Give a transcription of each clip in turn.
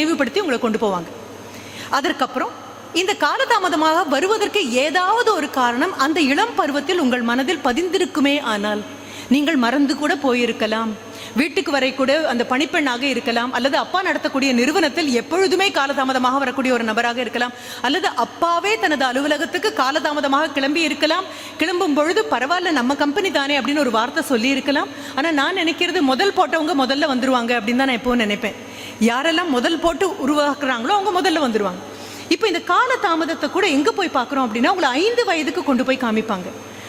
நினைவுபடுத்தி உங்களை கொண்டு போவாங்க. அதற்கப்புறம் இந்த காலதாமதமாக வருவதற்கு ஏதாவது ஒரு காரணம் அந்த இளம் பருவத்தில் உங்கள் மனதில் பதிந்திருக்குமே ஆனால் நீங்கள் மறந்து கூட போயிருக்கலாம். வீட்டுக்கு வரை கூட அந்த பணிப்பெண்ணாக இருக்கலாம். அல்லது அப்பா நடத்தக்கூடிய நிறுவனத்தில் எப்பொழுதுமே காலதாமதமாக வரக்கூடிய ஒரு நபராக இருக்கலாம். அல்லது அப்பாவே தனது அலுவலகத்துக்கு காலதாமதமாக கிளம்பி இருக்கலாம். கிளம்பும் பொழுது பரவாயில்ல நம்ம கம்பெனி தானே அப்படின்னு ஒரு வார்த்தை சொல்லி இருக்கலாம் ஆனால் நான் நினைக்கிறது முதல் போட்டவங்க முதல்ல வந்துருவாங்க அப்படின்னு தான் நான் எப்பவும் நினைப்பேன். யாரெல்லாம் முதல் போட்டு உருவாக்குறாங்களோ அவங்க முதல்ல வந்துடுவாங்க இப்போ இந்த கால தாமதத்தை கூட எங்கே போய் பார்க்குறோம் அப்படின்னா உங்களை ஐந்து வயதுக்கு கொண்டு போய் காமிப்பாங்க.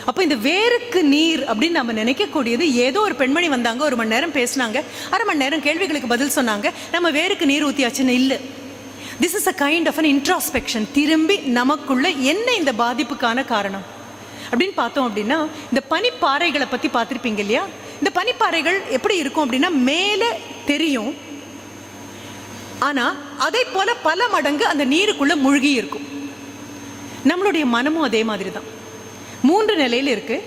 அப்போ இந்த வேருக்கு நீர் அப்படின்னு நம்ம நினைக்கக்கூடியது ஏதோ ஒரு பெண்மணி வந்தாங்க ஒரு மணி நேரம் பேசினாங்க அரை மணி நேரம் கேள்விகளுக்கு பதில் சொன்னாங்க நம்ம வேருக்கு நீர் ஊற்றியாச்சுன்னு இல்லை. This is a kind of an introspection திரும்பி நமக்குள்ள என்ன இந்த பாதிப்புக்கான காரணம்? அப்படின்னு பார்த்தோம் அப்படின்னா இந்த பனிப்பாறைகளை பற்றி பார்த்துருப்பீங்க இல்லையா? இந்த பனிப்பாறைகள் எப்படி இருக்கும் அப்படின்னா மேலே தெரியும் ஆனால் அதே போல பல மடங்கு அந்த நீருக்குள்ள மூழ்கி இருக்கும். நம்மளுடைய மனமும் அதே மாதிரி தான் மூன்று நிலையில் இருக்கு.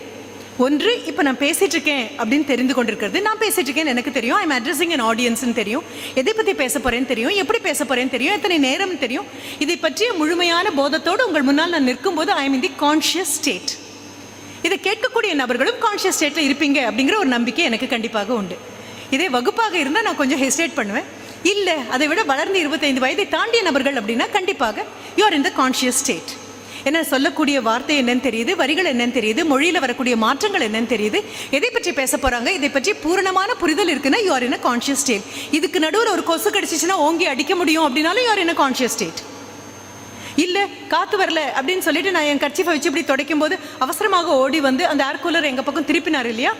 ஒன்று இப்போ நான் பேசிட்டு இருக்கேன் அப்படின்னு தெரிந்து கொண்டிருக்கிறது. நான் பேசிட்டு இருக்கேன் எனக்கு தெரியும். ஐம் அட்ரஸிங் அன் ஆடியன்ஸ்னு தெரியும். எதை பற்றி பேச போகிறேன்னு தெரியும். எப்படி பேச போகிறேன்னு தெரியும். எத்தனை நேரம் தெரியும். இதை பற்றிய முழுமையான போதத்தோடு உங்கள் முன்னால் நான் நிற்கும்போது I am in the conscious state இதை கேட்கக்கூடிய நபர்களும் கான்ஷியஸ் ஸ்டேட்டில் இருப்பீங்க அப்படிங்கிற ஒரு நம்பிக்கை எனக்கு கண்டிப்பாக உண்டு. இதே வகுப்பாக இருந்தால் நான் கொஞ்சம் ஹெசிடேட் பண்ணுவேன். இல்லை அதை விட வளர்ந்து இருபத்தைந்து வயதை தாண்டிய நபர்கள் அப்படின்னா கண்டிப்பாக you are in the conscious state என்ன சொல்லக்கூடிய வார்த்தை என்னன்னு தெரியுது வரிகள் என்னன்னு தெரியுது மொழியில் வரக்கூடிய மாற்றங்கள் என்னன்னு தெரியுது. எதை பற்றி பேச போகிறாங்க இதை பற்றி பூரணமான புரிதல் இருக்குன்னா you are in a conscious state இதுக்கு நடுவில் ஒரு கொசு கடிச்சிச்சுன்னா ஓங்கி அடிக்க முடியும் அப்படின்னாலும் you are in a conscious state இல்லை காத்து வரல அப்படின்னு சொல்லிட்டு நான் என் கட்சிஃபை வச்சு இப்படி துடைக்கும் போது அவசரமாக ஓடி வந்து அந்த ஏர் கூலர் எங்கள் பக்கம் திருப்பினார் இல்லையா?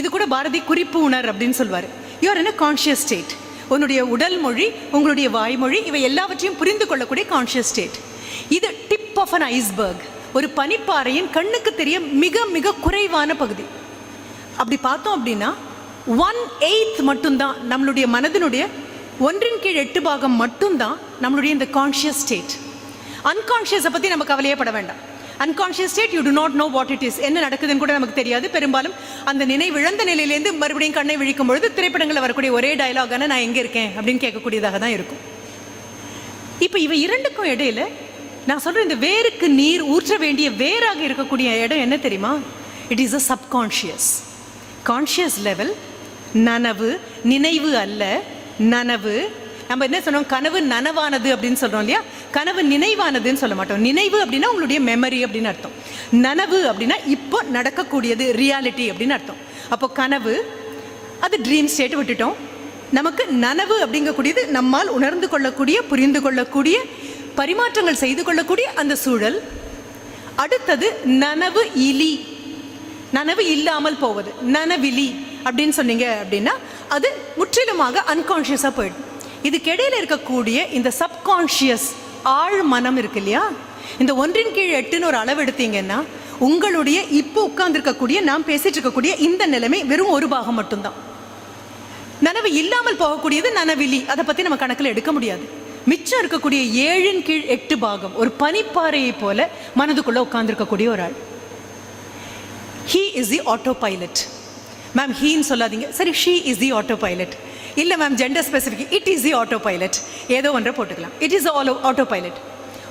இது கூட பாரதி குறிப்பு உணர் அப்படின்னு சொல்வார். யூஆர் இன் கான்ஷியஸ் ஸ்டேட் உன்னுடைய உடல் மொழி உங்களுடைய வாய்மொழி இவை எல்லாவற்றையும் புரிந்து கொள்ளக்கூடிய கான்ஷியஸ் ஸ்டேட் இது டிப் ஆஃப் அன் ஐஸ்பர்க் ஒரு பனிப்பாறையின் கண்ணுக்கு தெரிய மிக மிக குறைவான பகுதி. அப்படி பார்த்தோம் அப்படின்னா ஒன் எயித் மட்டும்தான் நம்மளுடைய மனதினுடைய ஒன்றின் கீழ் எட்டு பாகம் மட்டும்தான் நம்மளுடைய இந்த கான்ஷியஸ் ஸ்டேட் அன்கான்ஷியஸை பற்றி நம்ம கவலையே பட வேண்டாம். Unconscious state you do not know what it is என்ன நடக்குதுன்னு கூட நமக்கு தெரியாது. பெரும்பாலும் அந்த நினைவிழந்த நிலையிலேருந்து மறுபடியும் கண்ணை விழிக்கும் பொழுது திரைப்படங்களில் வரக்கூடிய ஒரே டயலாகான நான் எங்கே இருக்கேன் அப்படின்னு கேட்கக்கூடியதாக தான் இருக்கும். இப்போ இவை இரண்டுக்கும் இடையில நான் சொல்கிறேன் இந்த வேருக்கு நீர் ஊற்ற வேண்டிய வேராக இருக்கக்கூடிய இடம் என்ன தெரியுமா? It is a subconscious conscious level நனவு நினைவு அல்ல நனவு நம்ம என்ன சொன்னோம் கனவு நனவானது அப்படின்னு சொல்றோம் இல்லையா? கனவு நினைவானதுன்னு சொல்ல மாட்டோம். நினைவு அப்படின்னா உங்களுடைய மெமரி அப்படின்னு அர்த்தம். நனவு அப்படின்னா இப்போ நடக்கக்கூடியது ரியாலிட்டி அப்படின்னு அர்த்தம். அப்போ கனவு அது ட்ரீம் ஸ்டேட் விட்டுட்டோம். நமக்கு நனவு அப்படிங்கக்கூடியது நம்மால் உணர்ந்து கொள்ளக்கூடிய புரிந்து கொள்ளக்கூடிய பரிமாற்றங்கள் செய்து கொள்ளக்கூடிய அந்த சூழல். அடுத்தது நனவு இலி. நனவு இல்லாமல் போவது. நனவிலி அப்படின்னு சொன்னீங்க அப்படின்னா அது முற்றிலுமாக அன்கான்ஷியஸாக போயிடும். இதுக்கிடையில் இருக்கக்கூடிய இந்த சப்கான்ஷியஸ் ஆழ் மனம் இருக்கு இல்லையா? இந்த ஒன்றின் கீழ் எட்டுன்னு ஒரு அளவு எடுத்தீங்கன்னா உங்களுடைய இப்போ உட்கார்ந்துருக்கக்கூடிய நாம் பேசிட்டு இருக்கக்கூடிய இந்த நிலைமை வெறும் ஒரு பாகம் மட்டும்தான். நனவு இல்லாமல் போகக்கூடியது நனவிலி. அதை பற்றி நம்ம கணக்கில் எடுக்க முடியாது. மிச்சம் இருக்கக்கூடிய ஏழின் கீழ் எட்டு பாகம் ஒரு பனிப்பாறையை போல மனதுக்குள்ள உட்கார்ந்துருக்கக்கூடிய ஒரு ஆள். He is the autopilot ma'am ஹீன்னு சொல்லாதீங்க. சரி she is the autopilot இல்லை ma'am gender specific it is the autopilot ஏதோ ஒன்றை போட்டுக்கலாம். It is all autopilot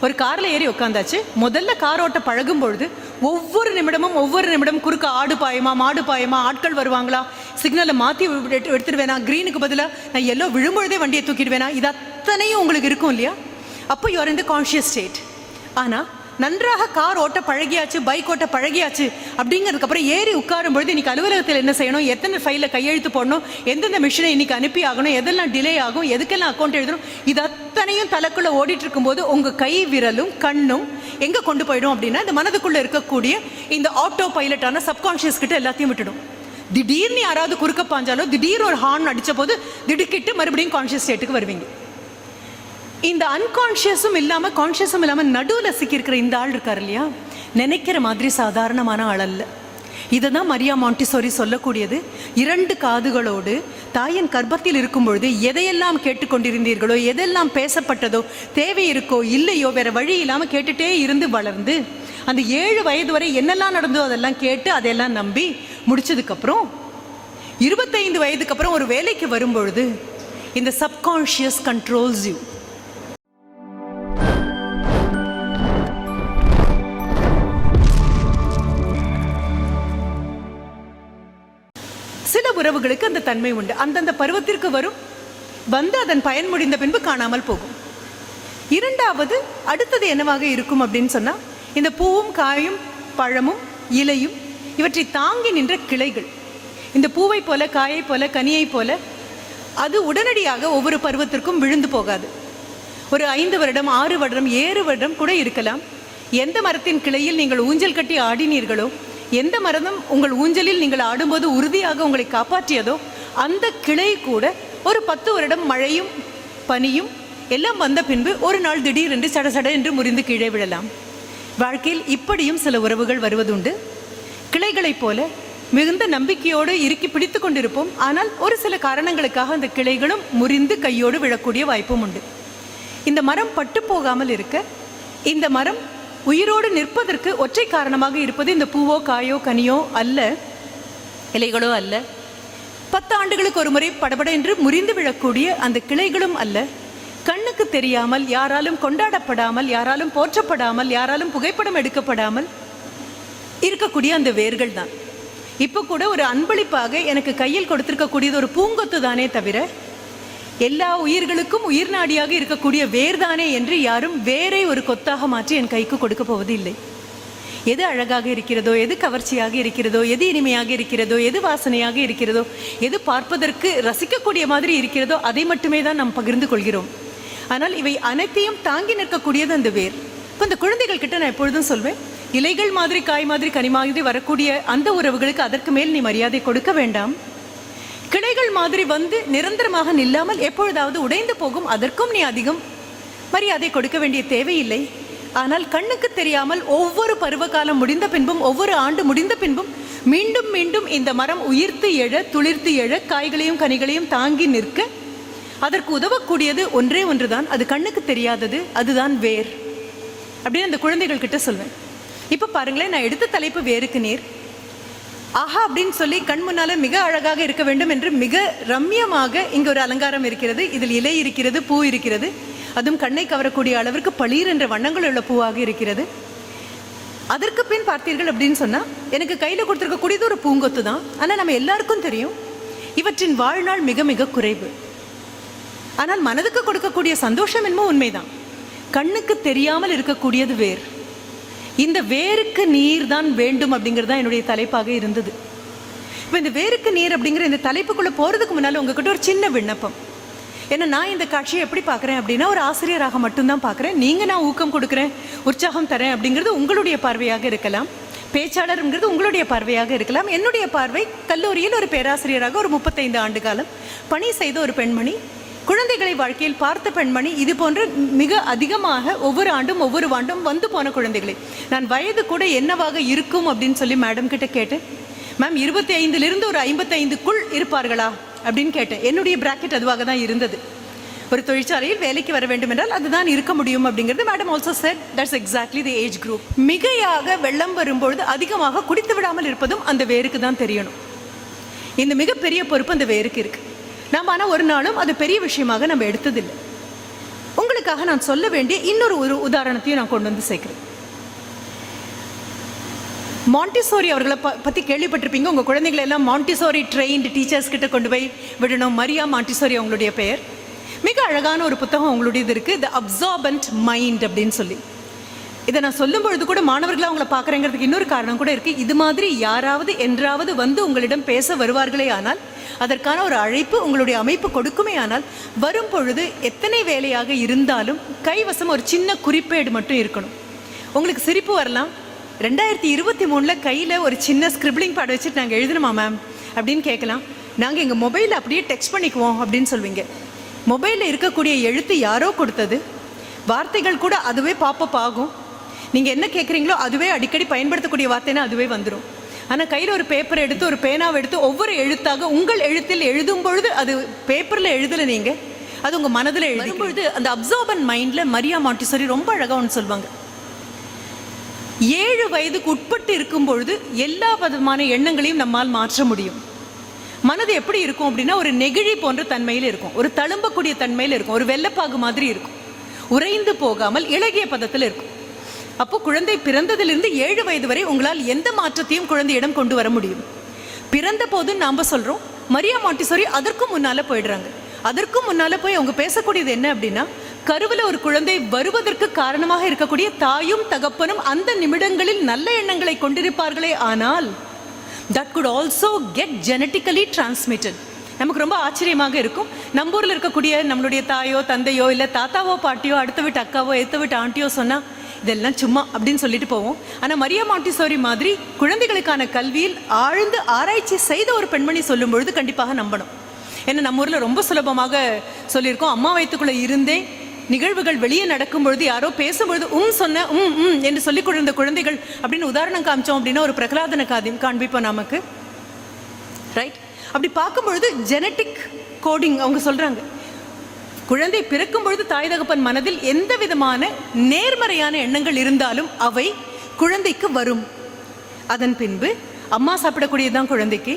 ஒரு காரில் ஏறி உட்காந்தாச்சு. முதல்ல கார் ஓட்ட பழகும் பொழுது ஒவ்வொரு நிமிடமும் ஒவ்வொரு நிமிடம் குறுக்க ஆடு பாயமா மாடு பாயமா ஆட்கள் வருவாங்களா? சிக்னலை மாற்றி எடுத்துடுவேனா? க்ரீனுக்கு பதிலாக நான் எல்லோ விழும்பொழுதே வண்டியை தூக்கிடுவேனா? இது அத்தனையும் உங்களுக்கு இருக்கும் இல்லையா? அப்போ யூஆர் இந்த கான்ஷியஸ் ஸ்டேட் ஆனால் நன்றாக கார் ஓட்ட பழகியாச்சு பைக் ஓட்ட பழகியாச்சு அப்படிங்கிறதுக்கு அப்புறம் ஏறி உட்காரும் பொழுது இன்னைக்கு அலுவலகத்தில் என்ன செய்யணும்? எத்தனை ஃபைலில் கையெழுத்து போடணும்? எந்தெந்த மிஷினை இன்னைக்கு அனுப்பி ஆகணும்? எதெல்லாம் டிலே ஆகும்? எதுக்கெல்லாம் அக்கௌண்ட் எழுதணும்? இது அத்தனையும் தலைக்குள்ள ஓடிட்டு இருக்கும்போது உங்க கை விரலும் கண்ணும் எங்க கொண்டு போயிடும் அப்படின்னா இந்த மனதுக்குள்ள இருக்கக்கூடிய இந்த ஆட்டோ பைலட்டான சப்கான்ஷியஸ் கிட்ட எல்லாத்தையும் விட்டுடும். திடீர்னு யாராவது குறுக்க பாஞ்சாலோ திடீர்னு ஒரு ஹார்ன் அடிச்ச போது திடுக்கிட்டு மறுபடியும் கான்ஷியஸ் ஸ்டேட்டுக்கு வருவீங்க. இந்த அன்கான்ஷியஸும் இல்லாமல் கான்ஷியஸும் இல்லாமல் நடுவில் சிக்கியிருக்கிற இந்த ஆள் இருக்கார் இல்லையா? நினைக்கிற மாதிரி சாதாரணமான ஆள் அல்ல. இதை தான் மரியா மாண்டிசோரி சொல்லக்கூடியது. இரண்டு காதுகளோடு தாயின் கர்ப்பத்தில் இருக்கும் பொழுது எதையெல்லாம் கேட்டுக்கொண்டிருந்தீர்களோ எதெல்லாம் பேசப்பட்டதோ தேவை இருக்கோ இல்லையோ வேற வழி இல்லாமல் கேட்டுட்டே இருந்து வளர்ந்து அந்த ஏழு வயது வரை என்னெல்லாம் நடந்தோ அதெல்லாம் கேட்டு அதையெல்லாம் நம்பி முடிச்சதுக்கப்புறம் இருபத்தைந்து வயதுக்கு அப்புறம் ஒரு வேலைக்கு வரும்பொழுது இந்த சப்கான்ஷியஸ் கண்ட்ரோல்ஸ் யூ உறவுகளுக்கு அந்த தன்மை உண்டு. அந்தந்த பருவத்திற்கு வரும் வந்து அதன் பயன் முடிந்த பின்பு காணாமல் போகும். இரண்டாவது அடுத்தது என்னவாக இருக்கும் அப்படின்னு சொன்னால் இந்த பூவும் காயும் பழமும் இலையும் இவற்றை தாங்கி நின்ற கிளைகள். இந்த பூவை போல காயை போல கனியை போல அது உடனடியாக ஒவ்வொரு பருவத்திற்கும் விழுந்து போகாது. ஒரு ஐந்து வருடம் ஆறு வருடம் ஏழு வருடம் கூட இருக்கலாம். எந்த மரத்தின் கிளையில் நீங்கள் ஊஞ்சல் கட்டி ஆடினீர்களோ எந்த மரமும் உங்கள் ஊஞ்சலில் நீங்கள் ஆடும்போது உறுதியாக உங்களை காப்பாற்றியதோ அந்த கிளை கூட ஒரு பத்து வருடம் மழையும் பனியும் எல்லாம் வந்த பின்பு ஒரு நாள் திடீரென்று சட சட என்று முறிந்து கீழே விழலாம். வாழ்க்கையில் இப்படியும் சில உறவுகள் வருவதுண்டு. கிளைகளைப் போல மிகுந்த நம்பிக்கையோடு இறுக்கி பிடித்து கொண்டிருப்போம். ஆனால் ஒரு சில காரணங்களுக்காக அந்த கிளைகளும் முறிந்து கையோடு விழக்கூடிய வாய்ப்பும் உண்டு. இந்த மரம் பட்டு போகாமல் இருக்க இந்த மரம் உயிரோடு நிற்பதற்கு ஒற்றை காரணமாக இருப்பது இந்த பூவோ காயோ கனியோ அல்ல. இலைகளோ அல்ல. பத்து ஆண்டுகளுக்கு ஒரு முறை படபட என்று முறிந்து விழக்கூடிய அந்த கிளைகளும் அல்ல. கண்ணுக்கு தெரியாமல் யாராலும் கொண்டாடப்படாமல் யாராலும் போற்றப்படாமல் யாராலும் புகைப்படம் எடுக்கப்படாமல் இருக்கக்கூடிய அந்த வேர்கள் தான். இப்போ கூட ஒரு அன்பளிப்பாக எனக்கு கையில் கொடுத்திருக்கக்கூடியது ஒரு பூங்கொத்து தானே தவிர எல்லா உயிர்களுக்கும் உயிர் நாடியாக இருக்கக்கூடிய வேர்தானே என்று யாரும் வேரை ஒரு கொத்தாக மாற்றி என் கைக்கு கொடுக்க போவது இல்லை எது அழகாக இருக்கிறதோ எது கவர்ச்சியாக இருக்கிறதோ எது இனிமையாக இருக்கிறதோ எது வாசனையாக இருக்கிறதோ எது பார்ப்பதற்கு ரசிக்கக்கூடிய மாதிரி இருக்கிறதோ அதை மட்டுமே தான் நாம் பகிர்ந்து கொள்கிறோம். ஆனால் இவை அனைத்தையும் தாங்கி நிற்கக்கூடியது அந்த வேர். இப்போ இந்த குழந்தைகள் கிட்ட நான் எப்பொழுதும் சொல்வேன் இலைகள் மாதிரி காய் மாதிரி கனி மாதிரி வரக்கூடிய அந்த உறவுகளுக்கு அதற்கு மேல் நீ மரியாதை கொடுக்க வேண்டாம். கிளைகள் மாதிரி வந்து நிரந்தரமாக நில்லாமல் எப்பொழுதாவது உடைந்து போகும் அதற்கும் நீ அதிகம். மரியாதை கொடுக்க வேண்டிய தேவையில்லை. ஆனால் கண்ணுக்கு தெரியாமல் ஒவ்வொரு பருவகாலம் முடிந்த பின்பும் ஒவ்வொரு ஆண்டு முடிந்த பின்பும் மீண்டும் மீண்டும் இந்த மரம் உயிர்த்து எழ துளிர்த்து எழ காய்களையும் கனிகளையும் தாங்கி நிற்க அதற்கு உதவக்கூடியது ஒன்றே ஒன்றுதான். அது கண்ணுக்கு தெரியாதது அதுதான் வேர். அப்படின்னு அந்த குழந்தைகள் கிட்ட சொல்வேன். இப்போ பாருங்களேன் நான் எடுத்த தலைப்பு வேருக்கு நீர். ஆஹா அப்படின்னு சொல்லி கண் முன்னால மிக அழகாக இருக்க வேண்டும் என்று மிக ரம்யமாக இங்க ஒரு அலங்காரம் இருக்கிறது. இதில் இலை இருக்கிறது பூ இருக்கிறது. அதுவும் கண்ணை கவரக்கூடிய அளவிற்கு பளீர் என்ற வண்ணங்கள் உள்ள பூவாக இருக்கிறது. அதற்கு பின் பார்த்தீர்கள் அப்படின்னு சொன்னா எனக்கு கையில கொடுத்துருக்கக்கூடியது ஒரு பூங்கொத்து தான். ஆனா நம்ம எல்லாருக்கும் தெரியும் இவற்றின் வாழ்நாள் மிக மிக குறைவு. ஆனால் மனதுக்கு கொடுக்கக்கூடிய சந்தோஷம் என்னமோ உண்மைதான். கண்ணுக்கு தெரியாமல் இருக்கக்கூடியது வேர் இந்த வேருக்கு நீர் தான் வேண்டும் அப்படிங்கிறது தான் என்னுடைய தலைப்பாக இருந்தது. இப்போ இந்த வேருக்கு நீர் அப்படிங்கிற இந்த தலைப்புக்குள்ளே போகிறதுக்கு முன்னால் உங்ககிட்ட ஒரு சின்ன விண்ணப்பம். ஏன்னா நான் இந்த காட்சியை எப்படி பார்க்குறேன் அப்படின்னா ஒரு ஆசிரியராக மட்டும்தான் பார்க்குறேன். நீங்கள் நான் ஊக்கம் கொடுக்குறேன் உற்சாகம் தரேன் அப்படிங்கிறது உங்களுடைய பார்வையாக இருக்கலாம். பேச்சாளருங்கிறது உங்களுடைய பார்வையாக இருக்கலாம். என்னுடைய பார்வை கல்லூரியில் ஒரு பேராசிரியராக ஒரு முப்பத்தைந்து ஆண்டு காலம் பணி செய்த ஒரு பெண்மணி. குழந்தைகளை வாழ்க்கையில் பார்த்த பெண்மணி இது போன்று மிக அதிகமாக ஒவ்வொரு ஆண்டும் ஒவ்வொரு ஆண்டும் வந்து போன குழந்தைகளை. நான் வயது கூட என்னவாக இருக்கும் அப்படின்னு சொல்லி மேடம் கிட்ட கேட்டேன். மேம் இருபத்தி ஐந்திலிருந்து ஒரு ஐம்பத்தைந்துக்குள் இருப்பார்களா? அப்படின்னு கேட்டேன். என்னுடைய பிராக்கெட் அதுவாக தான் இருந்தது. ஒரு தொழிற்சாலையில் வேலைக்கு வர வேண்டும் என்றால் அதுதான் இருக்க முடியும் அப்படிங்கிறது madam also said that's exactly the age group மிகையாக வெள்ளம் வரும்பொழுது அதிகமாக குடித்து விடாமல் இருப்பதும் அந்த வேருக்கு தான் தெரியணும். இந்த மிகப்பெரிய பொறுப்பு அந்த வேருக்கு இருக்குது நாம் ஆனால் ஒரு நாளும் அது பெரிய விஷயமாக நம்ம எடுத்ததில்லை. உங்களுக்காக நான் சொல்ல வேண்டிய இன்னொரு ஒரு உதாரணத்தையும் நான் கொண்டு வந்து சேர்க்கிறேன். மாண்டிசோரி அவர்களை ப பற்றி கேள்விப்பட்டிருப்பீங்க. உங்கள் குழந்தைகளை எல்லாம் மாண்டிசோரி ட்ரெயின்டு டீச்சர்ஸ் கிட்ட கொண்டு போய் விடணும். மரியா மாண்டிசோரி அவங்களுடைய பெயர். மிக அழகான ஒரு புத்தகம் அவங்களுடையது இருக்குது த அப்சார்பன்ட் மைண்ட் அப்படின்னு சொல்லி. இதை நான் சொல்லும் பொழுது கூட மாணவர்களை அவங்கள பார்க்குறேங்கிறதுக்கு இன்னொரு காரணம் கூட இருக்குது இது மாதிரி யாராவது என்றாவது வந்து உங்களிடம் பேச வருவார்களே ஆனால் அதற்கான ஒரு அழைப்பு உங்களுடைய அமைப்பு கொடுக்குமே ஆனால் வரும் பொழுது எத்தனை வேலையாக இருந்தாலும் கைவசம் ஒரு சின்ன குறிப்பேடு மட்டும் இருக்கணும். உங்களுக்கு சிரிப்பு வரலாம். ரெண்டாயிரத்தி இருபத்தி மூணில் கையில் ஒரு சின்ன ஸ்கிரிப்ளிங் பேட் வச்சுட்டு நாங்கள் எழுதணுமா மேம் அப்படின்னு கேட்கலாம். நாங்கள் எங்கள் மொபைலில் அப்படியே டெக்ஸ்ட் பண்ணிக்குவோம் அப்படின்னு சொல்வீங்க. மொபைலில் இருக்கக்கூடிய எழுத்து யாரோ கொடுத்தது. வார்த்தைகள் கூட அதுவே பாப்பப் ஆகும். நீங்கள் என்ன கேட்குறீங்களோ அதுவே அடிக்கடி பயன்படுத்தக்கூடிய வார்த்தைன்னா அதுவே வந்துடும் ஆனால் கையில் ஒரு பேப்பர் எடுத்து ஒரு பேனாவை எடுத்து ஒவ்வொரு எழுத்தாக உங்கள் எழுத்தில் எழுதும் பொழுது அது பேப்பரில் எழுதலை நீங்கள் அது உங்கள் மனதில் எழுதும் பொழுது அந்த அப்சார்பன் மைண்டில் மரியா மாண்டிசோரி ரொம்ப அழகாக ஒன்று சொல்லுவாங்க. ஏழு வயதுக்கு உட்பட்டு இருக்கும் பொழுது எல்லா விதமான எண்ணங்களையும் நம்மால் மாற்ற முடியும். மனது எப்படி இருக்கும் அப்படின்னா ஒரு நெகிழி போன்ற தன்மையில் இருக்கும். ஒரு தழும்பக்கூடிய தன்மையில் இருக்கும். ஒரு வெள்ளப்பாகு மாதிரி இருக்கும். உறைந்து போகாமல் இலகிய பதத்தில் இருக்கும். அப்போ குழந்தை பிறந்ததிலிருந்து ஏழு வயது வரை உங்களால் எந்த மாற்றத்தையும் குழந்தையிடம் கொண்டு வர முடியும். பிறந்த போது நாம் சொல்கிறோம் மரியா மாட்டிசோரி அதற்கும் முன்னால் போயிடுறாங்க. அதற்கும் முன்னால் போய் அவங்க பேசக்கூடியது என்ன அப்படின்னா கருவில் ஒரு குழந்தை வருவதற்கு காரணமாக இருக்கக்கூடிய தாயும் தகப்பனும் அந்த நிமிடங்களில் நல்ல எண்ணங்களை கொண்டிருப்பார்களே ஆனால் that good also get genetically transmitted நமக்கு ரொம்ப ஆச்சரியமாக இருக்கும். நம்ம ஊரில் இருக்கக்கூடிய நம்மளுடைய தாயோ தந்தையோ இல்லை தாத்தாவோ பாட்டியோ அடுத்த வீட்டு அக்காவோ எடுத்த வீட்டு ஆண்டியோ சொன்னால் இதெல்லாம் சும்மா அப்படின்னு சொல்லிட்டு போவோம். ஆனால் மரியா மாட்டிசோரி மாதிரி குழந்தைகளுக்கான கல்வியில் ஆழ்ந்து ஆராய்ச்சி செய்த ஒரு பெண்மணி சொல்லும் பொழுது கண்டிப்பாக நம்பணும். ஏன்னா நம்ம ஊரில் ரொம்ப சுலபமாக சொல்லியிருக்கோம். அம்மா வயிற்றுக்குள்ளே இருந்தே நிகழ்வுகள் வெளியே நடக்கும் பொழுது யாரோ பேசும்பொழுது உம் சொன்ன உம் உம் என்று சொல்லிக் கொண்டிருந்த குழந்தைகள் அப்படின்னு உதாரணம் காமிச்சோம் அப்படின்னா ஒரு பிரகலாதன காதி காண்பிப்போம் நமக்கு. ரைட் அப்படி பார்க்கும்பொழுது ஜெனட்டிக் கோடிங் அவங்க சொல்கிறாங்க குழந்தை பிறக்கும் பொழுது தாய் தகப்பன் மனதில் எந்த விதமான நேர்மறையான எண்ணங்கள் இருந்தாலும் அவை குழந்தைக்கு வரும். அதன் பின்பு அம்மா சாப்பிடக்கூடியதுதான் குழந்தைக்கு.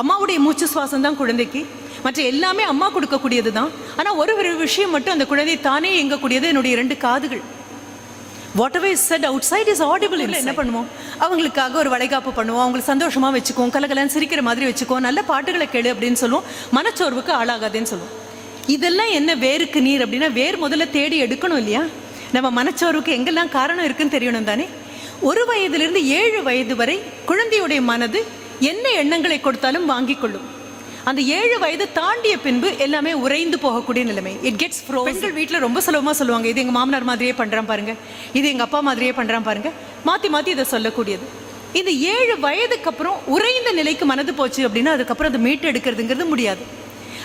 அம்மாவுடைய மூச்சு சுவாசம் தான் குழந்தைக்கு. மற்ற எல்லாமே அம்மா கொடுக்கக்கூடியது தான். ஆனால் ஒரு ஒரு விஷயம் மட்டும் அந்த குழந்தை தானே இயங்கக்கூடியது என்னுடைய இரண்டு காதுகள். Whatever is said outside is audible இல்லை என்ன பண்ணுவோம்? அவங்களுக்காக ஒரு வளைகாப்பு பண்ணுவோம். அவங்களை சந்தோஷமாக வச்சுக்குவோம். கலகலன்னு சிரிக்கிற மாதிரி வச்சுக்குவோம். நல்ல பாட்டுகளை கேளு அப்படின்னு சொல்லுவோம். மனச்சோர்வுக்கு ஆளாகாதேன்னு சொல்லுவோம். இதெல்லாம் என்ன வேருக்கு நீர் அப்படின்னா வேர் முதல்ல தேடி எடுக்கணும் இல்லையா? நம்ம மனச்சோர்வுக்கு எங்கெல்லாம் காரணம் இருக்குன்னு தெரியணும் தானே? ஒரு வயதிலிருந்து ஏழு வயது வரை குழந்தையுடைய மனது என்ன எண்ணங்களை கொடுத்தாலும் வாங்கிக் கொள்ளும். அந்த ஏழு வயது தாண்டிய பின்பு எல்லாமே உறைந்து போகக்கூடிய நிலைமை. இட் கெட்ஸ் ஃப்ரோ பெண்கள் வீட்டில் ரொம்ப சுலபமாக சொல்லுவாங்க இது எங்கள் மாமனார் மாதிரியே பண்ணுறான் பாருங்க. இது எங்கள் அப்பா மாதிரியே பண்ணுறான் பாருங்க. மாற்றி மாற்றி இதை சொல்லக்கூடியது. இந்த ஏழு வயதுக்கு அப்புறம் உறைந்த நிலைக்கு மனது போச்சு அப்படின்னா அதுக்கப்புறம் அதை மீட்டு எடுக்கிறதுங்கிறது முடியாது.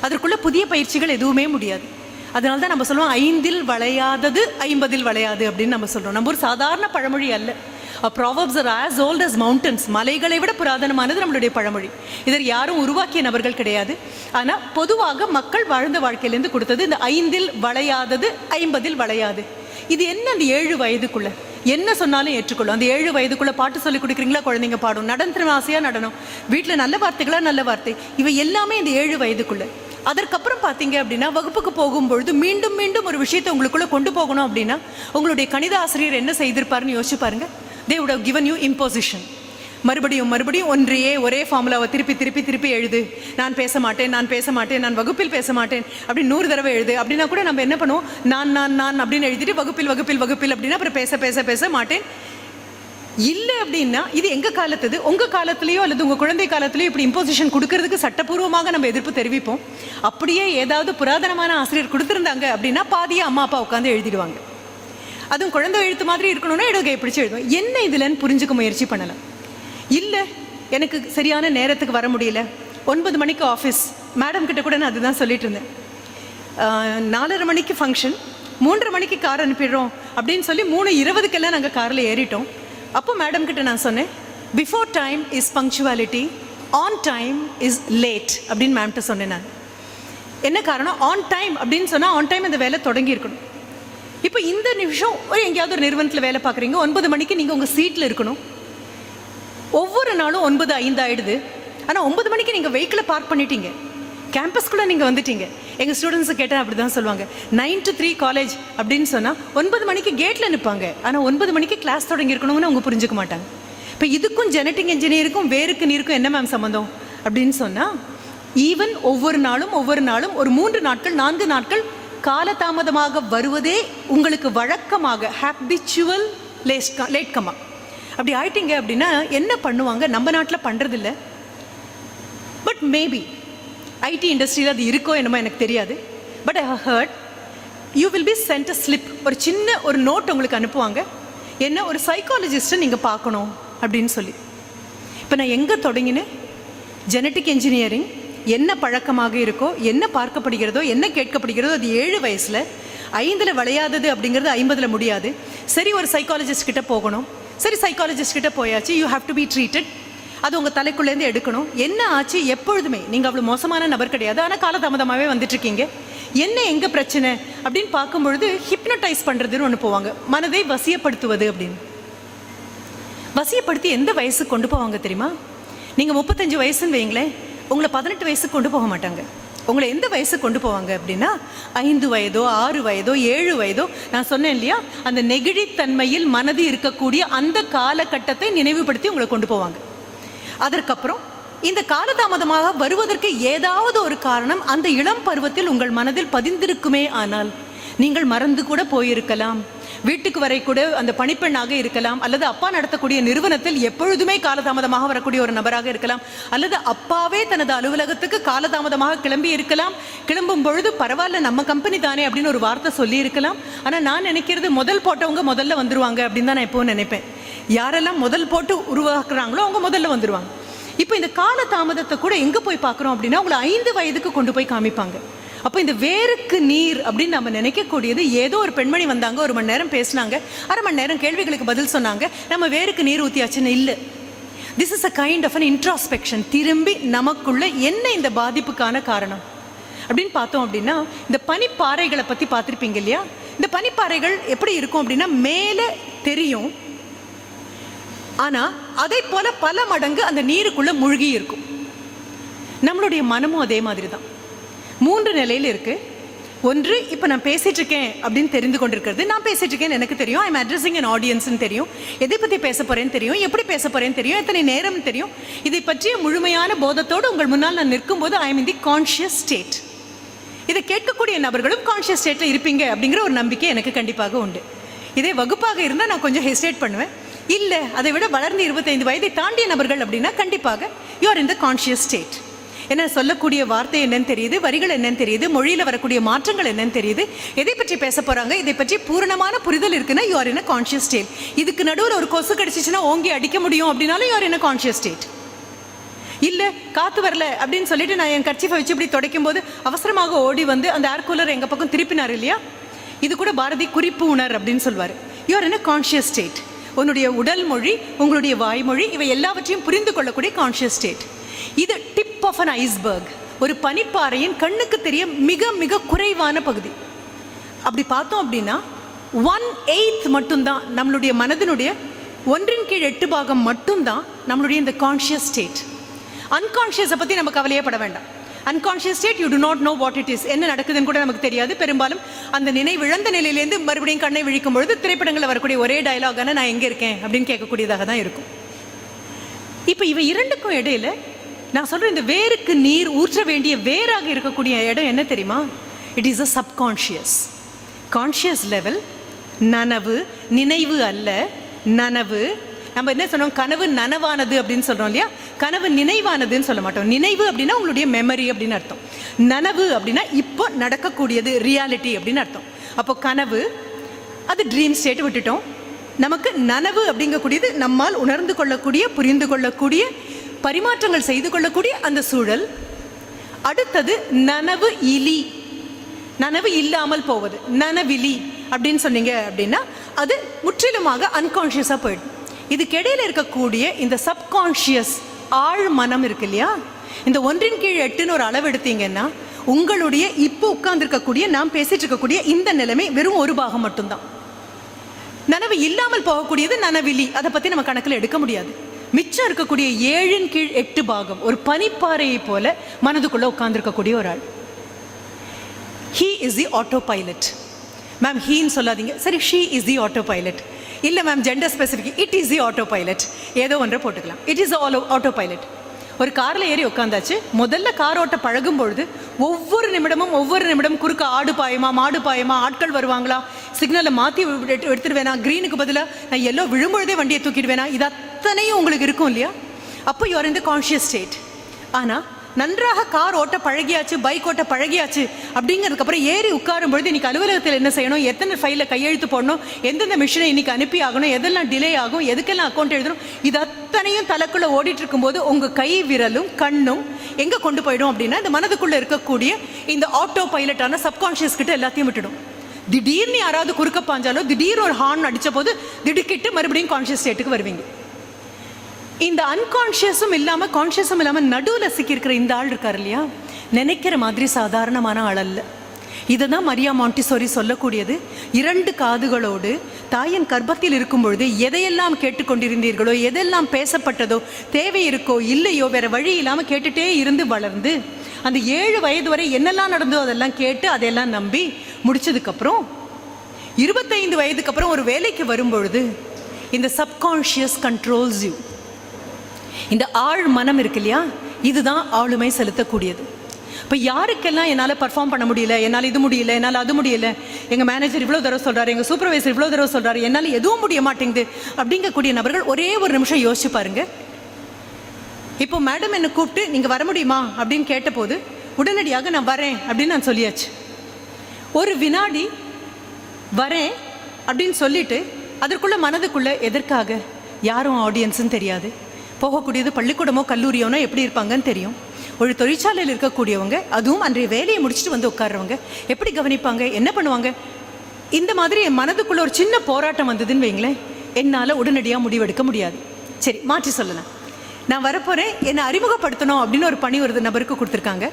அதற்குள்ள புதிய பயிற்சிகள் எதுவுமே முடியாது. அதனால தான் நம்ம சொல்லுவோம் ஐந்தில் வளையாதது ஐம்பதில் வளையாது அப்படின்னு நம்ம சொல்றோம். நம்ம ஒரு சாதாரண பழமொழி அல்ல. Proverbs are as old as mountains மலைகளை விட புராதனமானது நம்மளுடைய பழமொழி. இதில் யாரும் உருவாக்கிய நபர்கள் கிடையாது. ஆனால் பொதுவாக மக்கள் வாழ்ந்த வாழ்க்கையிலேருந்து கொடுத்தது இந்த ஐந்தில் வளையாதது ஐம்பதில் வளையாது. இது என்ன அந்த ஏழு வயதுக்குள்ள? என்ன சொன்னாலும் ஏற்றுக்கொள்ளும். அந்த ஏழு வயதுக்குள்ள பாட்டு சொல்லி கொடுக்குறீங்களா குழந்தைங்க பாடும். நடன ஆசையாக நடனம். வீட்டில் நல்ல வார்த்தைகளாக நல்ல வார்த்தை. இவை எல்லாமே இந்த ஏழு வயதுக்குள்ள. அதற்கப்புறம் பார்த்தீங்க அப்படின்னா வகுப்புக்கு போகும்பொழுது மீண்டும் மீண்டும் ஒரு விஷயத்தை உங்களுக்குள்ள கொண்டு போகணும் அப்படின்னா உங்களுடைய கணித ஆசிரியர் என்ன செய்திருப்பாருன்னு யோசிச்சு பாருங்க. They would have given you imposition. மறுபடியும் மறுபடியும் ஒன்றையே ஒரே ஃபார்முலாவை திருப்பி திருப்பி திருப்பி எழுது. நான் பேச மாட்டேன் நான் பேச மாட்டேன் நான் வகுப்பில் பேச மாட்டேன் அப்படின்னு நூறு தடவை எழுது. அப்படின்னா கூட நம்ம என்ன பண்ணுவோம்? நான் நான் நான் அப்படின்னு எழுதிட்டு வகுப்பில் வகுப்பில் வகுப்பில் அப்படின்னா அப்புறம் பேச பேச பேச மாட்டேன். இல்லை அப்படின்னா இது எங்கள் காலத்துது? உங்கள் காலத்துலேயோ அல்லது உங்கள் குழந்தை காலத்துலேயோ இப்படி இம்போசிஷன் கொடுக்கறதுக்கு சட்டப்பூர்வமாக நம்ம எதிர்ப்பு தெரிவிப்போம். அப்படியே ஏதாவது புராதனமான ஆசிரியர் கொடுத்துருந்தாங்க அப்படின்னா பாதியே அம்மா அப்பா உட்காந்து எழுதிடுவாங்க. அதுவும் குழந்தை எழுத்து மாதிரி இருக்கணும்னா இடகை பிடிச்சி எழுதும் என்ன இதுலன்னு புரிஞ்சுக்க முயற்சி பண்ணலாம். இல்லை எனக்கு சரியான நேரத்துக்கு வர முடியல. ஒன்பது மணிக்கு ஆஃபீஸ் மேடம் கிட்ட கூட நான் அதுதான் சொல்லிட்டு இருந்தேன். நாலரை மணிக்கு ஃபங்க்ஷன் மூன்றரை மணிக்கு கார் அனுப்பிடுறோம் அப்படின்னு சொல்லி மூணு இருபதுக்கெல்லாம் நாங்கள் காரில் ஏறிட்டோம். அப்போ மேடம் கிட்ட நான் சொன்னேன் before time is punctuality on time is late அப்படின்னு மேம்கிட்ட சொன்னேன் நான். என்ன காரணம்? ஆன் டைம் அப்படின்னு சொன்னால் ஆன் டைம் இந்த வேலை தொடங்கி இருக்கணும். இப்போ இந்த நிமிஷம் ஒரு எங்கேயாவது ஒரு நிறுவனத்தில் வேலை பார்க்குறீங்க ஒன்பது மணிக்கு நீங்கள் உங்கள் சீட்டில் இருக்கணும். ஒவ்வொரு நாளும் ஒன்பது ஐந்து ஆயிடுது. ஆனால் ஒன்பது மணிக்கு நீங்கள் வெஹிக்கிளை பார்க் பண்ணிட்டீங்க. கேம்பஸ்குள்ளே நீங்கள் வந்துட்டீங்க. எங்கள் ஸ்டூடெண்ட்ஸை கேட்டால் அப்படி தான் சொல்லுவாங்க. நைன் டு த்ரீ காலேஜ் அப்படின்னு சொன்னால் ஒன்பது மணிக்கு கேட்டில் நிற்பாங்க ஆனால் ஒன்பது மணிக்கு கிளாஸ் தொடங்கியிருக்கணும்னு அவங்க புரிஞ்சுக்க மாட்டாங்க. இப்போ இதுக்கும் ஜெனட்டிக் இன்ஜினியருக்கும் வேருக்கு நீருக்கும் என்ன மேம் சம்மந்தம் அப்படின்னு சொன்னால் ஈவன் ஒவ்வொரு நாளும் ஒவ்வொரு நாளும் ஒரு மூன்று நாட்கள் நான்கு நாட்கள் காலதாமதமாக வருவதே உங்களுக்கு வழக்கமாக ஹேபிச்சுவல் லேஸ்கா லேட்கமா அப்படி ஆயிட்டீங்க அப்படின்னா என்ன பண்ணுவாங்க? நம்ம நாட்டில் பண்ணுறதில்ல பட் மேபி ஐடி இண்டஸ்ட்ரியில் அது இருக்கோ என்னமோ எனக்கு தெரியாது. But I heard you will be sent a slip ஒரு சின்ன ஒரு நோட் உங்களுக்கு அனுப்புவாங்க. என்ன ஒரு சைக்காலஜிஸ்ட்டை நீங்கள் பார்க்கணும் அப்படின்னு சொல்லி. இப்போ நான் எங்கே தொடங்கினேன் ஜெனட்டிக் இன்ஜினியரிங் என்ன பழக்கமாக இருக்கோ என்ன பார்க்கப்படுகிறதோ என்ன கேட்கப்படுகிறதோ அது ஏழு வயசில் ஐந்தில் விளையாதது அப்படிங்கிறது ஐம்பதில் முடியாது. சரி ஒரு சைக்காலஜிஸ்ட் கிட்ட போகணும். சரி சைக்காலஜிஸ்ட் கிட்ட போயாச்சு you have to be treated அது உங்கள் தலைக்குள்ளேருந்து எடுக்கணும். என்ன ஆச்சு? எப்பொழுதுமே. நீங்கள் அவ்வளோ மோசமான நபர் கிடையாது. ஆனால் காலதாமதமாகவே வந்துட்டு இருக்கீங்க என்ன எங்கே பிரச்சனை? அப்படின்னு பார்க்கும்பொழுது ஹிப்னடைஸ் பண்ணுறதுன்னு ஒன்று போவாங்க. மனதை வசியப்படுத்துவது அப்படின்னு. வசியப்படுத்தி எந்த வயசுக்கு கொண்டு போவாங்க தெரியுமா? நீங்கள் முப்பத்தஞ்சு வயசுன்னு வைங்களேன் உங்களை பதினெட்டு வயசுக்கு கொண்டு போக மாட்டாங்க. உங்களை எந்த வயசுக்கு கொண்டு போவாங்க அப்படின்னா ஐந்து வயதோ ஆறு வயதோ ஏழு வயதோ நான் சொன்னேன் இல்லையா? அந்த நெகிழித்தன்மையில் மனது இருக்கக்கூடிய அந்த காலகட்டத்தை நினைவுபடுத்தி உங்களை கொண்டு போவாங்க. அதற்கப்புறம் இந்த காலதாமதமாக வருவதற்கு ஏதாவது ஒரு காரணம் அந்த இளம் பருவத்தில் உங்கள் மனதில் பதிந்திருக்குமே ஆனால் நீங்கள் மறந்து கூட போயிருக்கலாம். வீட்டுக்கு வரை கூட அந்த பணிப்பெண்ணாக இருக்கலாம் அல்லது அப்பா நடத்தக்கூடிய நிறுவனத்தில் எப்பொழுதுமே காலதாமதமாக வரக்கூடிய ஒரு நபராக இருக்கலாம் அல்லது அப்பாவே தனது அலுவலகத்துக்கு காலதாமதமாக கிளம்பி இருக்கலாம். கிளம்பும் பொழுது பரவாயில்ல நம்ம கம்பெனி தானே அப்படின்னு ஒரு வார்த்தை சொல்லி இருக்கலாம் ஆனால் நான் நினைக்கிறது முதல் போட்டவங்க முதல்ல வந்துருவாங்க அப்படின்னு தான் நான் எப்பவும் நினைப்பேன். யாரெல்லாம் முதல் போட்டு உருவாக்குறாங்களோ அவங்க முதல்ல வந்துடுவாங்க இப்போ இந்த கால தாமதத்தை கூட எங்கே போய் பார்க்குறோம் அப்படின்னா அவங்களை ஐந்து வயதுக்கு கொண்டு போய் காமிப்பாங்க. அப்போ இந்த வேருக்கு நீர் அப்படின்னு நம்ம நினைக்கக்கூடியது ஏதோ ஒரு பெண்மணி வந்தாங்க ஒரு மணி நேரம் பேசினாங்க அரை மணி நேரம் கேள்விகளுக்கு பதில் சொன்னாங்க நம்ம வேருக்கு நீர் ஊற்றியாச்சுன்னு இல்லை. This is a kind of an introspection திரும்பி நமக்குள்ள என்ன இந்த பாதிப்புக்கான காரணம்? அப்படின்னு பார்த்தோம் அப்படின்னா இந்த பனிப்பாறைகளை பற்றி பார்த்துருப்பீங்க இல்லையா? இந்த பனிப்பாறைகள் எப்படி இருக்கும் அப்படின்னா மேலே தெரியும் ஆனால் அதை போல பல மடங்கு அந்த நீருக்குள்ளே மூழ்கி இருக்கும். நம்மளுடைய மனமும் அதே மாதிரி தான் மூன்று நிலையில் இருக்குது ஒன்று இப்போ நான் பேசிகிட்டு இருக்கேன் அப்படின்னு தெரிந்து கொண்டிருக்கிறது. நான் பேசிகிட்டு இருக்கேன்னு எனக்கு தெரியும். ஐம் அட்ரஸிங் அன் ஆடியன்ஸ்னு தெரியும். எதை பற்றி பேச போகிறேன்னு தெரியும். எப்படி பேச போகிறேன்னு தெரியும். எத்தனை நேரம் தெரியும். இதை பற்றிய முழுமையான போதத்தோடு உங்கள் முன்னால் நான் நிற்கும்போது I am in the conscious state இதை கேட்கக்கூடிய நபர்களும் கான்ஷியஸ் ஸ்டேட்டில் இருப்பீங்க அப்படிங்கிற ஒரு நம்பிக்கை எனக்கு கண்டிப்பாக உண்டு. இதே வகுப்பாக இருந்தால் நான் கொஞ்சம் ஹெசிடேட் பண்ணுவேன். இல்லை அதை விட வளர்ந்து இருபத்தைந்து வயதை தாண்டிய நபர்கள் அப்படின்னா கண்டிப்பாக you are in the conscious state என்ன சொல்லக்கூடிய வார்த்தை என்னன்னு தெரியுது வரிகள் என்னன்னு தெரியுது மொழியில் வரக்கூடிய மாற்றங்கள் என்னன்னு தெரியுது. எதை பற்றி பேச போகிறாங்க இதை பற்றி பூரணமான புரிதல் இருக்குன்னா you are in a conscious state இதுக்கு நடுவில் ஒரு கொசு கடிச்சிச்சுன்னா ஓங்கி அடிக்க முடியும் அப்படின்னாலும் you are in a conscious state இல்லை காத்து வரல அப்படின்னு சொல்லிட்டு நான் என் கட்சிஃபை வச்சு இப்படி துடைக்கும் போது அவசரமாக ஓடி வந்து அந்த ஏர் கூலர் எங்கள் பக்கம் திருப்பினார் இல்லையா? இது கூட பாரதி குறிப்பு உணர் அப்படின்னு சொல்வார். யூஆர் அ கான்ஷியஸ் ஸ்டேட் உன்னுடைய உடல் மொழி உங்களுடைய வாய்மொழி இவை எல்லாவற்றையும் புரிந்து கொள்ளக்கூடிய கான்ஷியஸ் ஸ்டேட் இது டிப் ஆஃப் அன் ஐஸ்பர்க் ஒரு பனிப்பாறையின் கண்ணுக்கு தெரிய மிக மிக குறைவான பகுதி. அப்படி பார்த்தோம் அப்படின்னா ஒன் எயித் மட்டும்தான் நம்மளுடைய மனதினுடைய ஒன்றின் கீழ் எட்டு பாகம் மட்டும்தான் நம்மளுடைய இந்த கான்ஷியஸ் ஸ்டேட் அன்கான்ஷியஸை பற்றி நம்ம கவலையே பட வேண்டாம். Unconscious state you do not know what it is என்ன நடக்குதுன்னு கூட நமக்கு தெரியாது. பெரும்பாலும் அந்த நினைவிழந்த நிலையிலேருந்து மறுபடியும் கண்ணை விழிக்கும் பொழுது திரைப்படங்களில் வரக்கூடிய ஒரே டயலாகான நான் எங்கே இருக்கேன்? அப்படின்னு கேட்கக்கூடியதாக தான் இருக்கும். இப்போ இவை இரண்டுக்கும் இடையில நான் சொல்கிறேன் இந்த வேருக்கு நீர் ஊற்ற வேண்டிய வேராக இருக்கக்கூடிய இடம் என்ன தெரியுமா? It is a subconscious conscious level நனவு நினைவு அல்ல நனவு நம்ம என்ன சொன்னோம் கனவு நனவானது அப்படின்னு சொல்றோம் இல்லையா? கனவு நினைவானதுன்னு சொல்ல மாட்டோம். நினைவு அப்படின்னா உங்களுடைய மெமரி அப்படின்னு அர்த்தம். நனவு அப்படின்னா இப்போ நடக்கக்கூடியது ரியாலிட்டி அப்படின்னு அர்த்தம். அப்போ கனவு அது ட்ரீம் ஸ்டேட் விட்டுட்டோம். நமக்கு நனவு அப்படிங்கக்கூடியது நம்மால் உணர்ந்து கொள்ளக்கூடிய புரிந்து கொள்ளக்கூடிய பரிமாற்றங்கள் செய்து கொள்ளக்கூடிய அந்த சூழல். அடுத்தது நனவு இலி. நனவு இல்லாமல் போவது. நனவிலி அப்படின்னு சொன்னீங்க அப்படின்னா அது முற்றிலுமாக அன்கான்ஷியஸாக போயிடும். இதுக்கிடையில் இருக்கக்கூடிய இந்த சப்கான்ஷியஸ் ஆழ் மனம் இருக்கு இல்லையா? இந்த ஒன்றின் கீழ் எட்டுன்னு ஒரு அளவு எடுத்தீங்கன்னா உங்களுடைய இப்போ உட்கார்ந்துருக்கக்கூடிய நாம் பேசிட்டு இருக்கக்கூடிய இந்த நிலைமை வெறும் ஒரு பாகம் மட்டும்தான். நனவு இல்லாமல் போகக்கூடியது நனவிலி. அதை பற்றி நம்ம கணக்கில் எடுக்க முடியாது. மிச்சம் இருக்கக்கூடிய ஏழின் கீழ் எட்டு பாகம் ஒரு பனிப்பாறையை போல மனதுக்குள்ள உட்கார்ந்துருக்கக்கூடிய ஒரு ஆள். He is the autopilot ma'am ஹீன்னு சொல்லாதீங்க. சரி she is the autopilot இல்லை ma'am gender specific it is the autopilot ஏதோ ஒன்றை போட்டுக்கலாம். It is all autopilot ஒரு காரில் ஏறி உட்காந்தாச்சு முதல்ல கார் ஓட்ட பழகும் பொழுது ஒவ்வொரு நிமிடமும் ஒவ்வொரு நிமிடம் குறுக்க ஆடு பாயமா மாடு பாயமா ஆட்கள் வருவாங்களா? சிக்னலை மாற்றி எடுத்துடுவேனா? க்ரீனுக்கு பதிலாக நான் எல்லோ விழும்பொழுதே வண்டியை தூக்கிடுவேனா? இது அத்தனையும் உங்களுக்கு இருக்கும் இல்லையா? அப்போ யூஆர் இந்த கான்ஷியஸ் ஸ்டேட் ஆனால் நன்றாக கார் ஓட்ட பழகியாச்சு பைக் ஓட்ட பழகியாச்சு அப்படிங்கிறதுக்கப்புறம் ஏறி உட்காரும் பொழுது இன்னைக்கு அலுவலகத்தில் என்ன செய்யணும்? எத்தனை ஃபைலில் கையெழுத்து போடணும்? எந்தெந்த மிஷினை இன்னைக்கு அனுப்பி ஆகணும்? எதெல்லாம் டிலே ஆகும்? எதுக்கெல்லாம் அக்கௌண்ட் எழுதணும்? இது அத்தனையும் தலைக்குள்ள ஓடிட்டு இருக்கும்போது உங்கள் கை விரலும் கண்ணும் எங்கே கொண்டு போயிடும் அப்படின்னா இந்த மனதுக்குள்ளே இருக்கக்கூடிய இந்த ஆட்டோ பைலட்டான சப்கான்ஷியஸ் கிட்ட எல்லாத்தையும் விட்டுடும். திடீர்னு யாராவது குறுக்க பாஞ்சாலோ திடீர்னு ஒரு ஹார்ன் அடித்த போது திடுக்கிட்டு மறுபடியும் கான்ஷியஸ் ஸ்டேட்டுக்கு வருவீங்க. இந்த அன்கான்ஷியஸும் இல்லாமல் கான்ஷியஸும் இல்லாமல் நடுவில் சிக்கியிருக்கிற இந்த ஆள் இருக்கார் இல்லையா? நினைக்கிற மாதிரி சாதாரணமான ஆள் அல்ல. இதை தான் மரியா மாண்டிசோரி சொல்லக்கூடியது. இரண்டு காதுகளோடு தாயின் கர்ப்பத்தில் இருக்கும் பொழுது எதையெல்லாம் கேட்டுக்கொண்டிருந்தீர்களோ எதெல்லாம் பேசப்பட்டதோ தேவை இருக்கோ இல்லையோ வேற வழி இல்லாமல் கேட்டுட்டே இருந்து வளர்ந்து அந்த ஏழு வயது வரை என்னெல்லாம் நடந்தோ அதெல்லாம் கேட்டு அதையெல்லாம் நம்பி முடிச்சதுக்கப்புறம் இருபத்தைந்து வயதுக்கு அப்புறம் ஒரு வேலைக்கு வரும்பொழுது இந்த சப்கான்ஷியஸ் கண்ட்ரோல்ஸ் யூ இந்த ஆழ் மனம் இருக்கு இல்லையா? இதுதான் ஆளுமை செலுத்தக்கூடியது. இப்போ யாருக்கெல்லாம் என்னால் பர்ஃபார்ம் பண்ண முடியல என்னால் இது முடியல என்னால் அது முடியல எங்கள் மேனேஜர் இவ்வளோ தடவை சொல்கிறாரு எங்கள் சூப்பர்வைசர் இவ்வளோ தடவை சொல்கிறாரு என்னால் எதுவும் முடிய மாட்டேங்குது அப்படிங்கக்கூடிய நபர்கள் ஒரே ஒரு நிமிஷம் யோசிச்சு பாருங்க. இப்போ மேடம் என்னை கூப்பிட்டு நீங்கள் வர முடியுமா? அப்படின்னு கேட்டபோது உடனடியாக நான் வரேன் அப்படின்னு நான் சொல்லியாச்சு. ஒரு வினாடி வரேன் அப்படின்னு சொல்லிட்டு அதற்குள்ள மனதுக்குள்ள எதற்காக? யாரும் ஆடியன்ஸுன்னு தெரியாது. போகக்கூடியது பள்ளிக்கூடமோ கல்லூரியோனோ எப்படி இருப்பாங்கன்னு தெரியும். ஒரு தொழிற்சாலையில் இருக்கக்கூடியவங்க அதுவும் அன்றைய வேலையை முடிச்சுட்டு வந்து உட்கார்றவங்க எப்படி கவனிப்பாங்க? என்ன பண்ணுவாங்க? இந்த மாதிரி என் மனதுக்குள்ள ஒரு சின்ன போராட்டம் வந்ததுன்னு வைங்களேன். என்னால் உடனடியாக முடிவெடுக்க முடியாது. சரி மாற்றி சொல்லலாம். நான் வரப்போகிறேன் என்னை அறிமுகப்படுத்தணும் அப்படின்னு ஒரு பணி ஒரு நபருக்கு கொடுத்துருக்காங்க.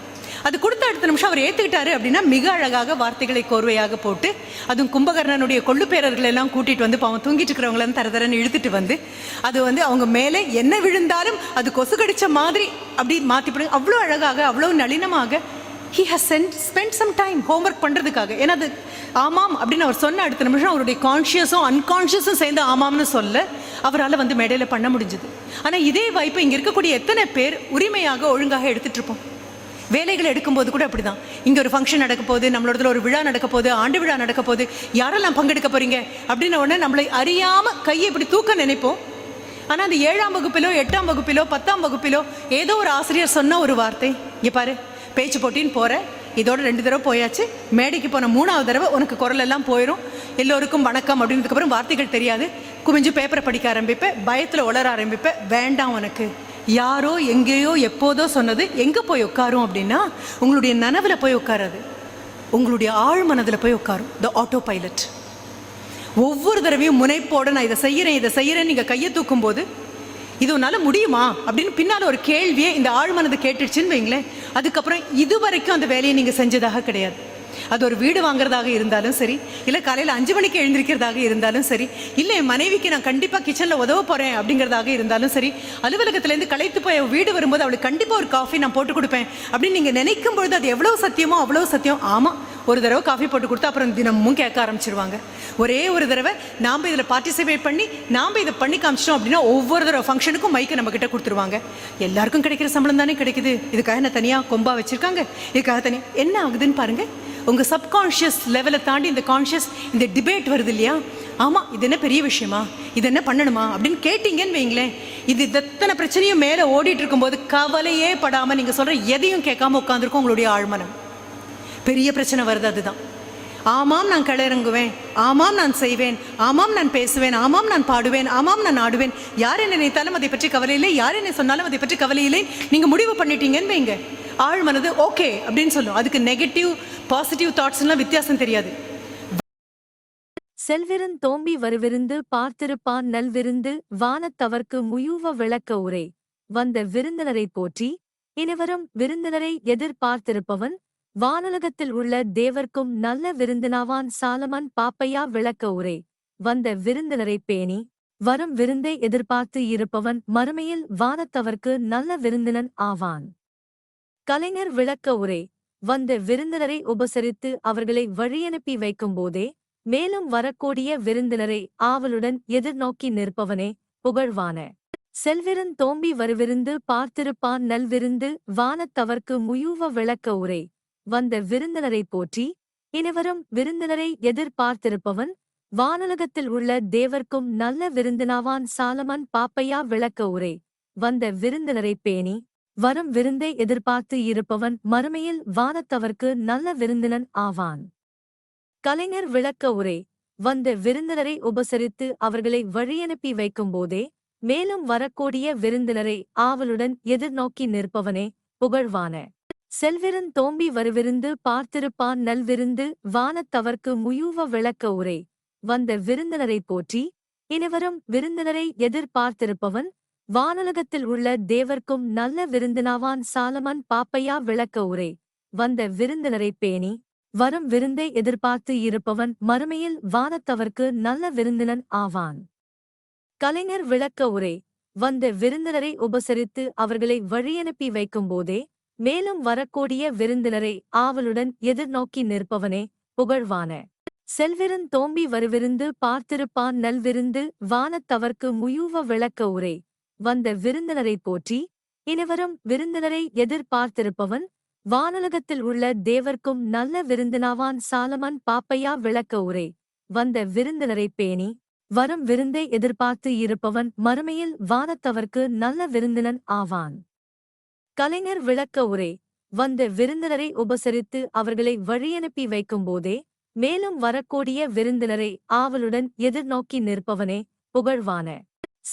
அது கொடுத்த அடுத்த நிமிஷம் அவர் ஏற்றுக்கிட்டாரு அப்படின்னா மிக அழகாக வார்த்தைகளை கோர்வையாக போட்டு அதுவும் கும்பகர்ணனுடைய கொள்ளு எல்லாம் கூட்டிகிட்டு வந்து பாவம் தூங்கிட்டு இருக்கிறவங்களாம் தர தரன்னு இழுத்துட்டு வந்து அது வந்து அவங்க மேலே என்ன விழுந்தாலும் அது கொசு கடித்த மாதிரி அப்படி மாற்றிப்படுங்க அவ்வளோ அழகாக அவ்வளோ நளினமாக he has sent spend some time homework பண்ணுறதுக்காக ஏன்னா அது ஆமாம் அப்படின்னு அவர் சொன்ன அடுத்த நிமிஷம் அவருடைய கான்ஷியஸும் அன்கான்ஷியஸும் சேர்ந்து ஆமாம்னு சொல்ல அவரால் வந்து மேடையில் பண்ண முடிஞ்சுது. ஆனால் இதே வாய்ப்பு இங்கே இருக்கக்கூடிய எத்தனை பேர் உரிமையாக ஒழுங்காக எடுத்துகிட்ருப்போம் வேலைகள் எடுக்கும்போது கூட அப்படி தான் இங்கே ஒரு ஃபங்க்ஷன் நடக்க போகுது நம்மளோடதுல ஒரு விழா நடக்க போகுது ஆண்டு விழா நடக்க போகுது யாரெல்லாம் பங்கெடுக்க போகிறீங்க அப்படின்ன உடனே நம்மளை அறியாமல் கையை இப்படி தூக்க நினைப்போம். ஆனால் அந்த ஏழாம் வகுப்பிலோ எட்டாம் வகுப்பிலோ பத்தாம் வகுப்பிலோ ஏதோ ஒரு ஆசிரியர் சொன்ன ஒரு வார்த்தை. இங்கே பாரு. பேச்சு போட்டின்னு போகிறேன் இதோட ரெண்டு தடவை போயாச்சு. மேடைக்கு போன மூணாவது தடவை உனக்கு குரல் எல்லாம் போயிடும் எல்லோருக்கும் வணக்கம் அப்படின்றதுக்கப்புறம் வார்த்தைகள் தெரியாது. குமிஞ்சு பேப்பரை படிக்க ஆரம்பிப்பேன் பயத்தில் உளர ஆரம்பிப்பேன் வேண்டாம் உனக்கு. யாரோ எங்கேயோ எப்போதோ சொன்னது எங்கே போய் உட்காரும்? அப்படின்னா உங்களுடைய நனவில் போய் உட்காராது. உங்களுடைய ஆழ் மனதில் போய் உட்காரும். த ஆட்டோ பைலட் ஒவ்வொரு தடவையும் முனைப்போடு நான் இதை செய்கிறேன் இதை செய்கிறேன்னு நீங்கள் கையை தூக்கும்போது இது உன்னால முடியுமா? அப்படின்னு பின்னால ஒரு கேள்வியே இந்த ஆழ்மனது கேட்டுடுச்சுன்னு வைங்களேன். அதுக்கப்புறம் இது வரைக்கும் அந்த வேலையை நீங்க செஞ்சதாக கிடையாது. அது ஒரு வீடு வாங்குறதாக இருந்தாலும் சரி இல்லை காலையில் அஞ்சு மணிக்கு எழுந்திருக்கிறதாக இருந்தாலும் சரி இல்லை என் மனைவிக்கு நான் கண்டிப்பாக கிச்சனில் உதவ போகிறேன் அப்படிங்கிறதாக இருந்தாலும் சரி அலுவலகத்துலேருந்து களைத்து போய் வீடு வரும்போது அவளுக்கு கண்டிப்பாக ஒரு காஃபி நான் போட்டு கொடுப்பேன் அப்படின்னு நீங்கள் நினைக்கும் பொழுது அது எவ்வளோ சத்தியமோ அவ்வளோ சத்தியம். ஆமாம் ஒரு தடவை காஃபி போட்டு கொடுத்தா அப்புறம் தினமும் கேட்க ஆரம்பிச்சிருவாங்க. ஒரே ஒரு தடவை நாம் இதில் பார்ட்டிசிபேட் பண்ணி நாம் இதை பண்ணி காமிச்சிட்டோம் அப்படின்னா ஒவ்வொரு தடவை ஃபங்க்ஷனுக்கும் மைக்கை நம்ம கிட்ட கொடுத்துருவாங்க. எல்லாருக்கும் கிடைக்கிற சம்பளம் தானே கிடைக்குது. இதுக்காக என்ன தனியாக கொம்பா வச்சுருக்காங்க? இதுக்காக தனியாக என்ன ஆகுதுன்னு பாருங்க. உங்கள் சப்கான்ஷியஸ் லெவலை தாண்டி இந்த கான்ஷியஸ் இந்த டிபேட் வருது இல்லையா? ஆமாம் இது என்ன பெரிய விஷயமா? இது என்ன பண்ணணுமா? அப்படின்னு கேட்டீங்கன்னு வைங்களேன். இது எத்தனை பிரச்சனையும் மேலே ஓடிட்டு இருக்கும்போது கவலையே படாமல் நீங்கள் சொல்கிற எதையும் கேட்காம உட்காந்துருக்கும் உங்களுடைய ஆழ்மனம். பெரிய பிரச்சனை வருது அதுதான். ஆமாம் நான் களயிறங்குவேன் ஆமாம் நான் செய்வேன். ஆமாம் நான் பேசுவேன். ஆமாம் நான் பாடுவேன். ஆமாம் நான் ஆடுவேன். யார் என்ன நினைத்தாலும் அதை பற்றி கவலை இல்லை. யார் என்ன சொன்னாலும் அதை பற்றி கவலை இல்லை. நீங்கள் முடிவு பண்ணிட்டீங்கன்னு வைங்க. ஆழ் மனது ஓகே அப்படின்னு சொல்லும். அதுக்கு நெகட்டிவ் பாசிட்டிவ் தாட்ஸ்லாம் வித்தியாசம் தெரியாது. செல்விருந் தோம்பி வருவிருந்து பார்த்திருப்பான் நல்விருந்து வானத்தவர்க்கு முயூவ விளக்க உரை. வந்த விருந்தினரை போற்றி இனிவரும் விருந்தினரை எதிர்பார்த்திருப்பவன் வானுலகத்தில் உள்ள தேவர்க்கும் நல்ல விருந்தினாவான் சாலமன் பாப்பையா விளக்க உரை. வந்த விருந்தினரை பேணி வரும் விருந்தை எதிர்பார்த்து இருப்பவன் மறுமையில் வானத்தவர்க்கு நல்ல விருந்தினன் ஆவான். கலைஞர் விளக்க உரை. வந்த விருந்தினரை உபசரித்து அவர்களை வழியனுப்பி வைக்கும்போதே மேலும் வரக்கூடிய விருந்தினரை ஆவலுடன் எதிர்நோக்கி நிற்பவனே புகழ்வான. செல்விருந் தோம்பி வருவிருந்து பார்த்திருப்பான் நல்விருந்து வானத்தவர்க்கு முயூவ விளக்க உரை. வந்த விருந்தினரை போற்றி இனிவரும் விருந்தினரை எதிர்பார்த்திருப்பவன் வானுலகத்தில் உள்ள தேவர்க்கும் நல்ல விருந்தினாவான் சாலமன் பாப்பையா விளக்க உரை வந்த விருந்தினரை பேணி வரும் விருந்தை எதிர்பார்த்து இருப்பவன் மறுமையில் வானத்தவர்க்கு நல்ல விருந்தினன் ஆவான். கலைஞர் விளக்க உரை வந்த விருந்தினரை உபசரித்து அவர்களை வழியனுப்பி வைக்கும்போதே மேலும் வரக்கூடிய விருந்தினரை ஆவலுடன் எதிர்நோக்கி நிற்பவனே புகழ்வான செல்விருந் தோம்பி வருவிருந்து பார்த்திருப்பான் நல்விருந்து வானத்தவர்க்கு முயூவ விளக்க உரை. வந்த விருந்தினரை போற்றி இனிவரும் விருந்தினரை எதிர்பார்த்திருப்பவன் வானுலகத்தில் உள்ள தேவர்க்கும் நல்ல விருந்தினாவான் சாலமன் பாப்பையா விளக்க உரை. வந்த விருந்தினரை பேணி வரும் விருந்தை எதிர்பார்த்து இருப்பவன் மறுமையில் வானத்தவர்க்கு நல்ல விருந்தினன் ஆவான். கலைஞர் விளக்க உரை. வந்த விருந்தினரை உபசரித்து அவர்களை வழியனுப்பி வைக்கும்போதே மேலும் வரக்கூடிய விருந்தினரை ஆவலுடன் எதிர்நோக்கி நிற்பவனே புகழ்வான. செல்விருந் தோம்பி வருவிருந்து பார்த்திருப்பான் நல்விருந்து வானத்தவர்க்கு முயூவ விளக்க உரை. வந்த விருந்தினரை போற்றி இனிவரும் விருந்தினரை எதிர்பார்த்திருப்பவன் வானுலகத்தில் உள்ள தேவர்க்கும் நல்ல விருந்தினாவான் சாலமன் பாப்பையா விளக்க உரை. வந்த விருந்தினரை பேணி வரும் விருந்தை எதிர்பார்த்து இருப்பவன் மறுமையில் வானத்தவர்க்கு நல்ல விருந்தினன் ஆவான். கலைஞர் விளக்க உரை. வந்த விருந்தினரை உபசரித்து அவர்களை வழியனுப்பி வைக்கும்போதே மேலும் வரக்கூடிய விருந்தினரை ஆவலுடன் எதிர்நோக்கி நிற்பவனே புகழ்வான.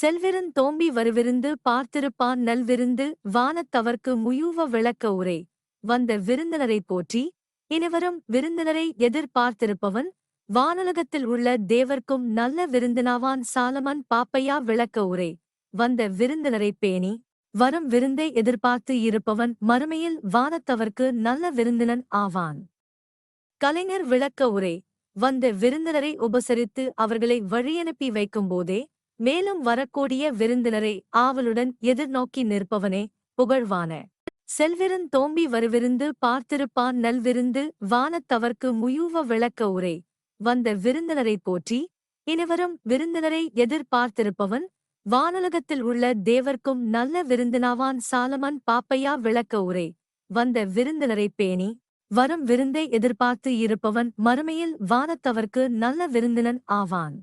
செல்விருந் தோம்பி வருவிருந்து பார்த்திருப்பான் நல்விருந்து வானத்தவர்க்கு முயூவ விளக்க உரை. வந்த விருந்தினரை போற்றி இனிவரும் விருந்தினரை எதிர்பார்த்திருப்பவன் வானுலகத்தில் உள்ள தேவர்க்கும் நல்ல விருந்தினாவான் சாலமன் பாப்பையா விளக்க உரை. வந்த விருந்தினரை பேணி வரும் விருந்தை எதிர்பார்த்து இருப்பவன் மறுமையில் வானத்தவர்க்கு நல்ல விருந்தினன் ஆவான். கலைஞர் விளக்க உரை வந்த விருந்தினரை உபசரித்து அவர்களை வழியனுப்பி வைக்கும்போதே மேலும் வரக்கூடிய விருந்தினரை ஆவலுடன் எதிர்நோக்கி நிற்பவனே புகழ்வான. செல்விருந் தோம்பி வருவிருந்து பார்த்திருப்பான் நல்விருந்து வானத்தவர்க்கு முயூவ விளக்க உரை வந்த விருந்தினரை போற்றி இனிவரும் விருந்தினரை எதிர்பார்த்திருப்பவன் வானுலகத்தில் உள்ள தேவர்க்கும் நல்ல விருந்தினாவான் சாலமன் பாப்பையா விளக்க உரை. வந்த விருந்தினரை பேணி வரும் விருந்தை எதிர்பார்த்து இருப்பவன் மறுமையில் வானத்தவர்க்கு நல்ல விருந்தினன் ஆவான்.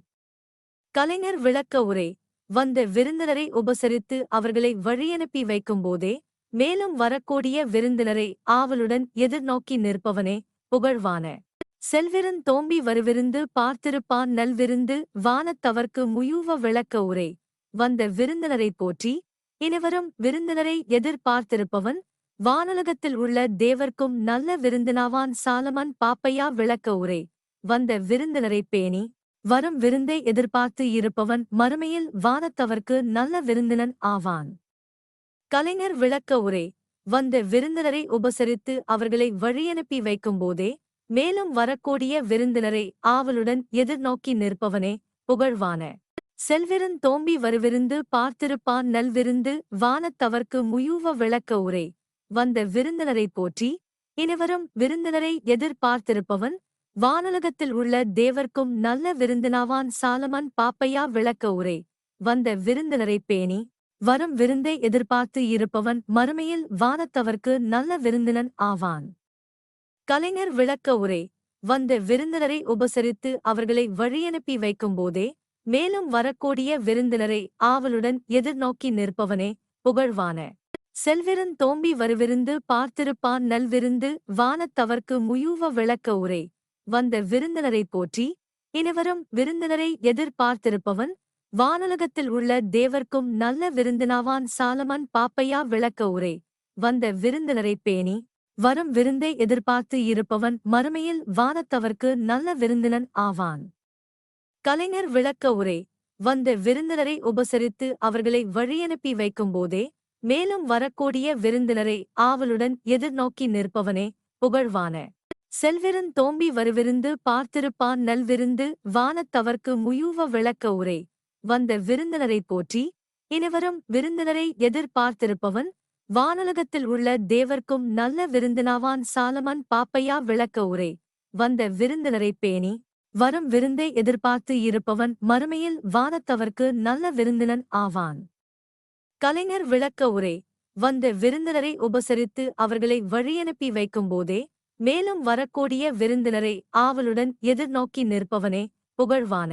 கலைஞர் விளக்க உரை. வந்த விருந்தினரை உபசரித்து அவர்களை வழியனுப்பி வைக்கும்போதே மேலும் வரக்கூடிய விருந்தினரை ஆவலுடன் எதிர்நோக்கி நிற்பவனே புகழ்வான. செல்விருந் தோம்பி வருவிருந்து பார்த்திருப்பான் நல்விருந்து வானத்தவர்க்கு முயூவ விளக்க உரை. வந்த விருந்தினரை போற்றி இனிவரும் விருந்தினரை எதிர்பார்த்திருப்பவன் வானுலகத்தில் உள்ள தேவர்க்கும் நல்ல விருந்தினாவான் சாலமன் பாப்பையா விளக்க உரை. வந்த விருந்தினரை பேணி வரும் விருந்தை எதிர்பார்த்து இருப்பவன் மறுமையில் வானத்தவர்க்கு நல்ல விருந்தினன் ஆவான். கலைஞர் விளக்க உரை. வந்த விருந்தினரை உபசரித்து அவர்களை வழியனுப்பி வைக்கும்போதே மேலும் வரக்கூடிய விருந்தினரை ஆவலுடன் எதிர்நோக்கி நிற்பவனே புகழ்வான செல்விருந் தோம்பி வருவிருந்து பார்த்திருப்பான் நல்விருந்து வானத்தவர்க்கு முயூவ விளக்க உரை. வந்த விருந்தினரை போற்றி இனிவரும் விருந்தினரை எதிர்பார்த்திருப்பவன் வானுலகத்தில் உள்ள தேவர்க்கும் நல்ல விருந்தினாவான் சாலமன் பாப்பையா விளக்க உரை. வந்த விருந்தினரை பேணி வரும் விருந்தை எதிர்பார்த்து இருப்பவன் மறுமையில் வானத்தவர்க்கு நல்ல விருந்தினன் ஆவான். கலைஞர் விளக்க உரை. வந்த விருந்தினரை உபசரித்து அவர்களை வழியனுப்பி வைக்கும்போதே மேலும் வரக்கூடிய விருந்தினரை ஆவலுடன் எதிர்நோக்கி நிற்பவனே புகழ்வான. செல்விருந் தோம்பி வருவிருந்து பார்த்திருப்பான் நல்விருந்து வானத்தவர்க்கு முயூவ விளக்க உரை. வந்த விருந்தினரை போற்றி இனிவரும் விருந்தினரை எதிர்பார்த்திருப்பவன் வானுலகத்தில் உள்ள தேவர்க்கும் நல்ல விருந்தினாவான் சாலமன் பாப்பையா விளக்க உரை. வந்த விருந்தினரை பேணி வரும் விருந்தை எதிர்பார்த்து இருப்பவன் மறுமையில் வானத்தவர்க்கு நல்ல விருந்தினன் ஆவான். கலைஞர் விளக்க உரை வந்த விருந்தினரை உபசரித்து அவர்களை வழியனுப்பி வைக்கும்போதே மேலும் வரக்கூடிய விருந்தினரை ஆவலுடன் எதிர்நோக்கி நிற்பவனே புகழ்வான. செல்விருந் தோம்பி வருவிருந்து பார்த்திருப்பான் நல்விருந்து வானத்தவர்க்கு முயூவ விளக்க உரை வந்த விருந்தினரை போற்றி இனிவரும் விருந்தினரை எதிர்பார்த்திருப்பவன் வானுலகத்தில் உள்ள தேவர்க்கும் நல்ல விருந்தினாவான் சாலமன் பாப்பையா விளக்க உரை வந்த விருந்தினரை பேணி வரும் விருந்தை எதிர்பார்த்து இருப்பவன் மறுமையில் வானத்தவர்க்கு நல்ல விருந்தினன் ஆவான். கலைஞர் விளக்க உரை வந்த விருந்தினரை உபசரித்து அவர்களை வழியனுப்பி வைக்கும்போதே மேலும் வரக்கூடிய விருந்தினரை ஆவலுடன் எதிர்நோக்கி நிற்பவனே புகழ்வான